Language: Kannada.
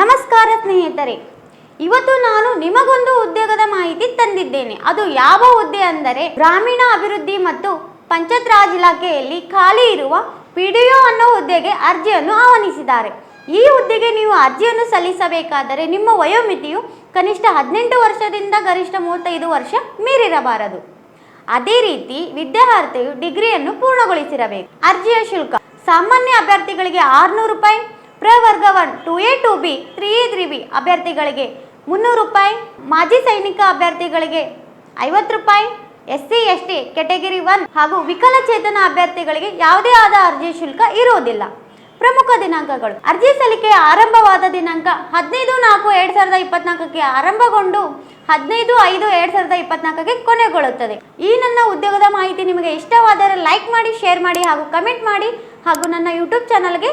ನಮಸ್ಕಾರ ಸ್ನೇಹಿತರೆ. ಇವತ್ತು ನಾನು ನಿಮಗೊಂದು ಉದ್ಯೋಗದ ಮಾಹಿತಿ ತಂದಿದ್ದೇನೆ. ಅದು ಯಾವ ಹುದ್ದೆ ಅಂದರೆ ಗ್ರಾಮೀಣ ಅಭಿವೃದ್ಧಿ ಮತ್ತು ಪಂಚಾಯತ್ ರಾಜ್ ಇಲಾಖೆಯಲ್ಲಿ ಖಾಲಿ ಇರುವ ಪಿ ಡಿ ಒ ಅನ್ನೋ ಹುದ್ದೆಗೆ ಅರ್ಜಿಯನ್ನು ಆಹ್ವಾನಿಸಿದ್ದಾರೆ. ಈ ಹುದ್ದೆಗೆ ನೀವು ಅರ್ಜಿಯನ್ನು ಸಲ್ಲಿಸಬೇಕಾದರೆ ನಿಮ್ಮ ವಯೋಮಿತಿಯು ಕನಿಷ್ಠ ಹದಿನೆಂಟು ವರ್ಷದಿಂದ ಗರಿಷ್ಠ ಮೂವತ್ತೈದು ವರ್ಷ ಮೀರಿರಬಾರದು. ಅದೇ ರೀತಿ ವಿದ್ಯಾರ್ಥಿಯು ಡಿಗ್ರಿಯನ್ನು ಪೂರ್ಣಗೊಳಿಸಿರಬೇಕು. ಅರ್ಜಿಯ ಶುಲ್ಕ. ಸಾಮಾನ್ಯ ಅಭ್ಯರ್ಥಿಗಳಿಗೆ ಆರುನೂರು ರೂಪಾಯಿ ಪ್ರವರ್ಗ one two A two B, three A three B ಅಭ್ಯರ್ಥಿಗಳಿಗೆ ಮುನ್ನೂರು ರೂಪಾಯಿ, ಮಾಜಿ ಸೈನಿಕ ಅಭ್ಯರ್ಥಿಗಳಿಗೆ ಐವತ್ತು ರೂಪಾಯಿ S C S T category one ಹಾಗೂ ವಿಕಲಚೇತನ ಅಭ್ಯರ್ಥಿಗಳಿಗೆ ಯಾವುದೇ ಆದ ಅರ್ಜಿ ಶುಲ್ಕ ಇರುವುದಿಲ್ಲ. ಪ್ರಮುಖ ದಿನಾಂಕಗಳು. ಅರ್ಜಿ ಸಲ್ಲಿಕೆ ಆರಂಭವಾದ ದಿನಾಂಕ ಹದಿನೈದು ನಾಲ್ಕು ಎರಡು ಸಾವಿರದ ಇಪ್ಪತ್ನಾಲ್ಕಕ್ಕೆ ಆರಂಭಗೊಂಡು ಹದಿನೈದು ಐದು ಎರಡು ಸಾವಿರದ ಇಪ್ಪತ್ನಾಲ್ಕಕ್ಕೆ ಕೊನೆಗೊಳ್ಳುತ್ತದೆ. ಈ ನನ್ನ ಉದ್ಯೋಗದ ಮಾಹಿತಿ ನಿಮಗೆ ಇಷ್ಟವಾದರೆ ಲೈಕ್ ಮಾಡಿ, ಶೇರ್ ಮಾಡಿ ಹಾಗೂ ಕಮೆಂಟ್ ಮಾಡಿ ಹಾಗೂ ನನ್ನ ಯೂಟ್ಯೂಬ್ ಚಾನಲ್ಗೆ